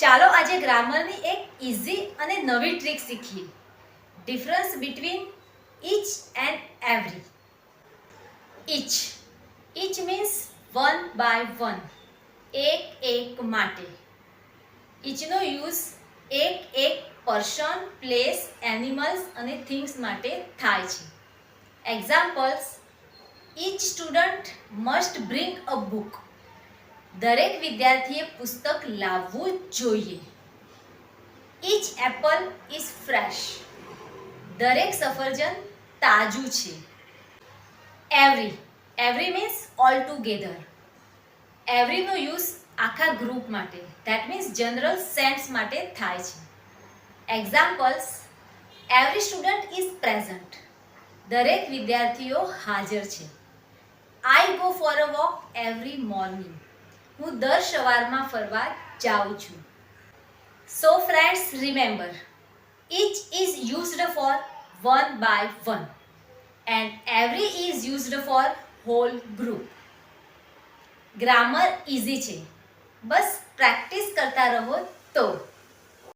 ચાલો આજે ગ્રામરની એક ઇઝી અને નવી ટ્રીક શીખીએ. Difference between each and every each each means one by one એક એક માટે. ઇચનો યુઝ એક એક પર્સન પ્લેસ એનિમલ્સ અને થિંગ્સ માટે થાય છે. Examples each student must bring a book દરેક વિદ્યાર્થીએ પુસ્તક લાવવું જોઈએ. ઈચ એપલ ઇઝ ફ્રેશ દરેક સફરજન તાજું છે. Every every means all together એવરીનો use આખા ગ્રુપ માટે. દેટ મીન્સ જનરલ સેન્સ માટે થાય છે. Examples every student is present દરેક વિદ્યાર્થીઓ હાજર છે. I go for a walk every morning હું દર સવારમાં ફરવા જાઉં છું so friends remember each is used for one by one and every is used for whole group grammar easy છે બસ પ્રેક્ટિસ કરતા રહો તો